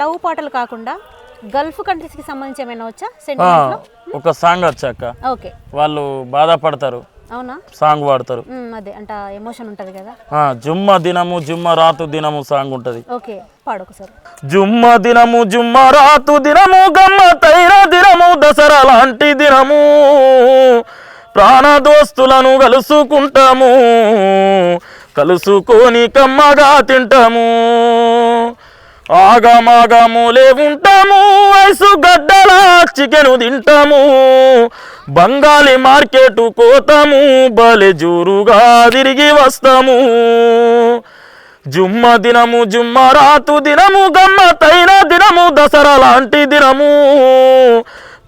Love పాటలు కాకుండా Gulf కంట్రీస్కి సంబంధించి ఏమైనా వచ్చా? సెంటిమెంట్ ఒక సాంగ్ వచ్చాక. ఓకే. వాళ్ళు బాధపడతారు. అవునా? సాంగ్ పాడతారు మ్మ్, అదే అంటే ఎమోషన్ ఉంటది కదా? ఆ, జుమ్మ దినము జుమ్మ రాతు దినము సాంగ్ ఉంటది. ఓకే పాడు ఒకసారి. జుమ్మ దినము జుమ్మ రాతు దినము గమ్మ తైర దినము దసరా లాంటి దినము. ప్రాణ దోస్తులను కలుసుకుంటాము కలుసుకొని కమ్మగా తింటాము. ఆగమాగములే ఉంటాము వయసు గడ్డల చికెను తింటాము. బంగాళీ మార్కెట్ కోతాము బలె జోరుగా తిరిగి వస్తాము. జుమ్మ దినము జుమ్మ రాతు దినము గమ్మతైన దినము దసరా లాంటి దినము.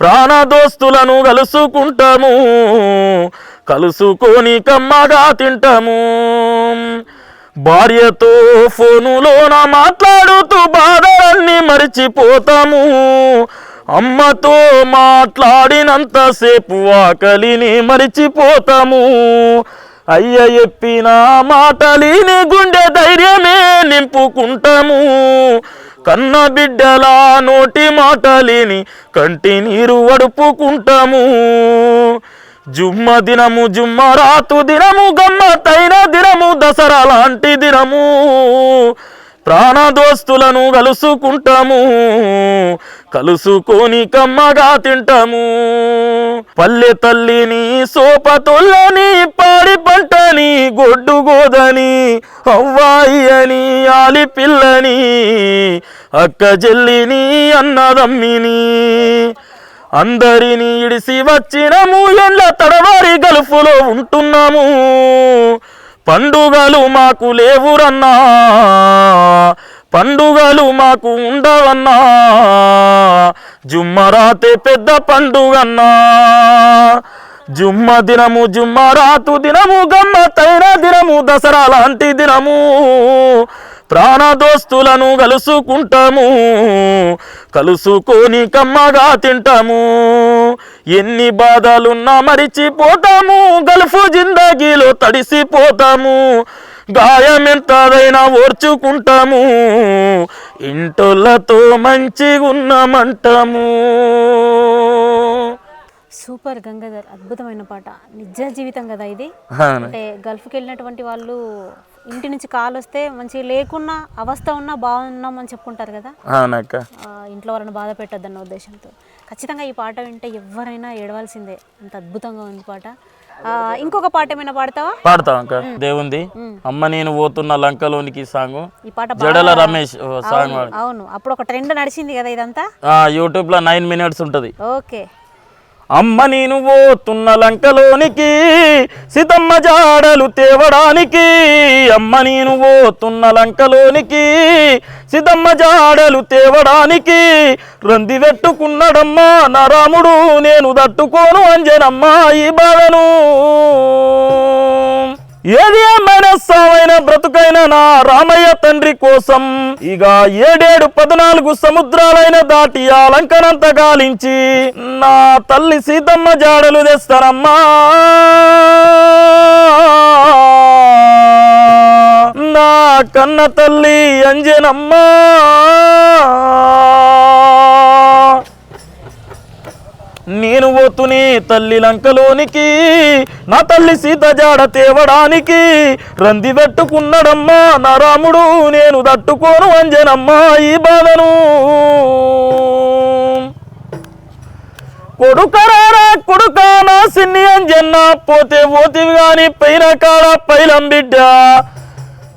ప్రాణ దోస్తులను కలుసుకుంటాము కలుసుకొని కమ్మగా తింటాము. భార్యతో ఫోనులోన మాట్లాడుతూ బాధలన్నీ మరిచిపోతాము. అమ్మతో మాట్లాడినంతసేపు ఆకలిని మరిచిపోతాము. అయ్య చెప్పిన మాటలిని గుండె ధైర్యమే నింపుకుంటాము. కన్న బిడ్డల నోటి మాటలిని కంటి నీరు వడుపుకుంటాము. జుమ్మ దినము జుమ్మ రాతు దినము గమ్మతైన దినము దసరా లాంటి దినము. ప్రాణ దోస్తులను కలుసుకుంటాము కలుసుకొని కమ్మగా తింటాము. పల్లె తల్లిని సోపతుల్లని పాడి పంటని గొడ్డు గోదని అవ్వాయి అని ఆలి పిల్లని అక్క చెల్లిని అన్నదమ్మిని అందరిని ఇడిసి వచ్చినము ఎండ్ల తడవారి గల్ఫులో ఉంటున్నాము. పండుగలు మాకు లేవురన్నా పండుగలు మాకు ఉండవన్నా. జుమ్మరాతే పెద్ద పండుగన్నా. జుమ్మ దినము జుమ్మరాతు దినము గమ్మతైన దినము దసరా లాంటి దినము. ప్రాణ దోస్తులను కలుసుకుంటాము కలుసుకొని కమ్మగా తింటాము. ఎన్ని బాధలున్నా మరిచిపోతాము గల్ఫు జిందగీలో తడిసిపోతాము. గాయం ఎంతదైనా ఓర్చుకుంటాము ఇంటోళ్ళతో మంచిగున్నామంటాము. సూపర్ గంగాధర్ అద్భుతమైన పాట. నిజ జీవితం కదా ఇది. అంటే గల్ఫ్కి వెళ్ళినటువంటి వాళ్ళు ఇంటి నుంచి కాల్ వస్తే మంచిగా లేకున్నా అవస్థ ఉన్నా బాగున్నాం అని చెప్పుకుంటారు కదా. ఇంట్లో వాళ్ళని బాధ పెట్టద్దన్న ఉద్దేశంతో. ఖచ్చితంగా ఈ పాట వింటే ఎవరైనా ఏడవాల్సిందే. అంత అద్భుతంగా ఉంది పాట. ఆ, ఇంకొక పాట ఏమైనా పాడతావా? పాడతాం అక్క. దేవుంది. అమ్మ నేను పోతున్న లంకలోనికి సాంగ్. ఈ పాట జడల రమేష్ సాంగ్ అవును అప్పుడు ఒక ట్రెండ్ నడిచింది కదా ఇదంతా? యూట్యూబ్లో నైన్ మినిట్స్ ఉంటది. ఓకే. అమ్మ నేను పోతున్న లంకలోనికి సీతమ్మ జాడలు తేవడానికి. అమ్మ నేను పోతున్న లంకలోనికి సీతమ్మ జాడలు తేవడానికి. రంది పెట్టుకున్నాడమ్మా నా రాముడు నేను తట్టుకోను అంజనమ్మా ఈ బాధను. సావైన బ్రతుకైన నా రామయ్య తండ్రి కోసం. ఇక ఏడేడు పద్నాలుగు సముద్రాలైన దాటి ఆ గాలించి నా తల్లి సీతమ్మ జాడలు తెస్తారమ్మా నా కన్న తల్లి అంజనమ్మా. నేను పోతుని తల్లి లంకలోనికి నా తల్లి సీత జాడ తేవడానికి. రంది పెట్టుకున్నాడమ్మా నా రాముడు నేను తట్టుకోను అంజనమ్మా ఈ బాధను. కొడుకరారా కొడుక నా సిన్ని అంజన్న పోతే పోతివి గాని పైన కాడ పైలం బిడ్డ.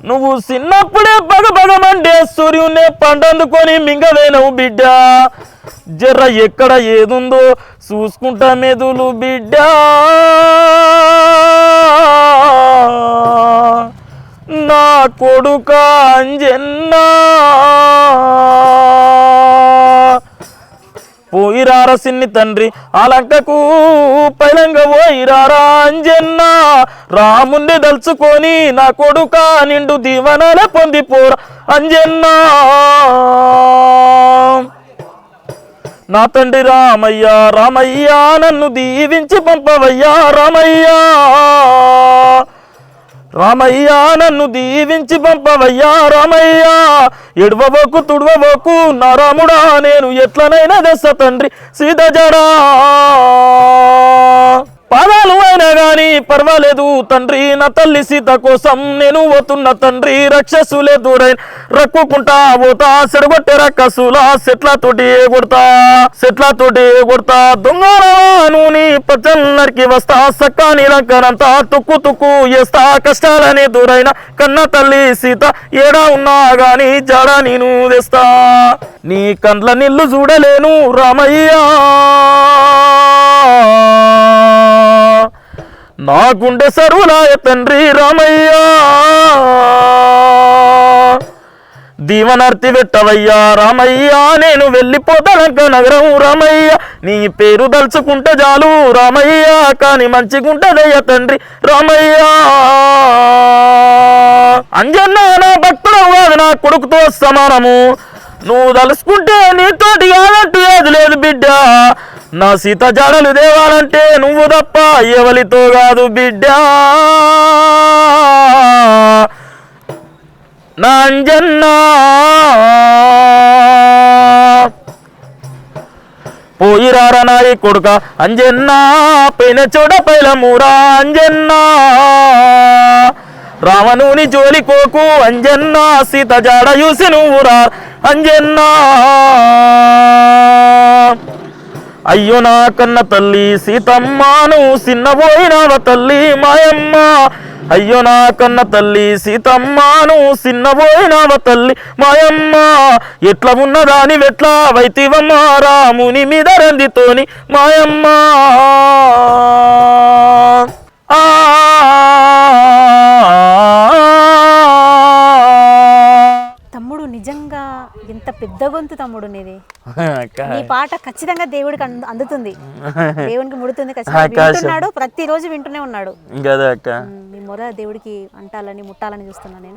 నువ్వు చిన్నప్పుడే పగపగమంటే సూర్యున్నే పండందుకొని మింగవేనవు బిడ్డ. జర్ర ఎక్కడ ఏదుందో చూసుకుంటా మెదులు బిడ్డ. నా కొడుక అంజన్నా. పోయిరార సిన్ని తండ్రి అలంకకు పైలంగ పోయిరారా అంజన్న. రాముణ్ణి దలుచుకొని నా కొడుక నిండు దీవనల పొందిపోరా అంజన్న. నా తండ్రి రామయ్య రామయ్య నన్ను దీవించి పంపవయ్యా రామయ్య. రామయ్య నన్ను దీవించి పంపవయ్యా రామయ్య. ఎడవబోకు తుడవబోకు నా రాముడా నేను ఎట్లనైనా దశ తండ్రి. సీత జడా. పాదాలు అయినా గాని పర్వాలేదు. తండ్రి నా తల్లి సీత కోసం నేను పోతున్న తండ్రి రక్షసులే దూరైన రక్కుకుంటా పోతా. సెడగొట్టే రక్కసులా సెట్ల తోటి కొడతా సెట్ల తోటి కొడతా. దొంగను నీ పచ్చల్లరికి వస్తా. సక్కా నీలంకనంతా తుక్కు తుక్కు చేస్తా. కష్టాలని దూరైన కన్న తల్లి సీత ఏడా ఉన్నా గాని జాడ నేను తెస్తా. నీ కండ్ల నిల్లు చూడలేను రామయ్యా. నాకుండే సరువులాయ తండ్రి రామయ్య. దీవనర్తి పెట్టవయ్యా రామయ్య నేను వెళ్ళిపోతానంక నగరం రామయ్య. నీ పేరు దలుచుకుంటే చాలు రామయ్య కానీ మంచిగుంటదయ్యా తండ్రి రామయ్య. అంజన్న నా భక్తుడు కాదు నా కొడుకుతో సమానము. నువ్వు తలుసుకుంటే నీతోటి కాదంటూ ఏది లేదు బిడ్డ. నా సీత జాడలు దేవాలంటే నువ్వు తప్ప ఎవలితో కాదు బిడ్డ. నా అంజన్నా. పోయిరారా నాయి కొడుక అంజన్నా పైన చూడ పైల మూరా అంజన్నా. రావణుని జోలి కోకు అంజన్నా సీత జాడ చూసి నువ్వురా అంజన్నా. అయ్యో నా కన్న తల్లి సీతమ్మను సిన్నబోయినావ తల్లి మాయమ్మ? అయ్యో నా కన్న తల్లి సీతమ్మను సిన్నబోయినావ తల్లి మాయమ్మ? ఎట్లా ఉన్నదాని వెట్లా వైతివమ్మ? రాముని మీద రందితోని మాయమ్మ. ఆ తమ్ముడు నిజంగా ఎంత పెద్ద గొంతు తమ్ముడు నీది. నీ పాట ఖచ్చితంగా దేవుడికి అందు- అందుతుంది. దేవునికి ముడుతుంది ఖచ్చితంగా. ప్రతిరోజు వింటూనే ఉన్నాడు. మీ మొర దేవుడికి అంటాలని ముట్టాలని చూస్తున్నా నేను.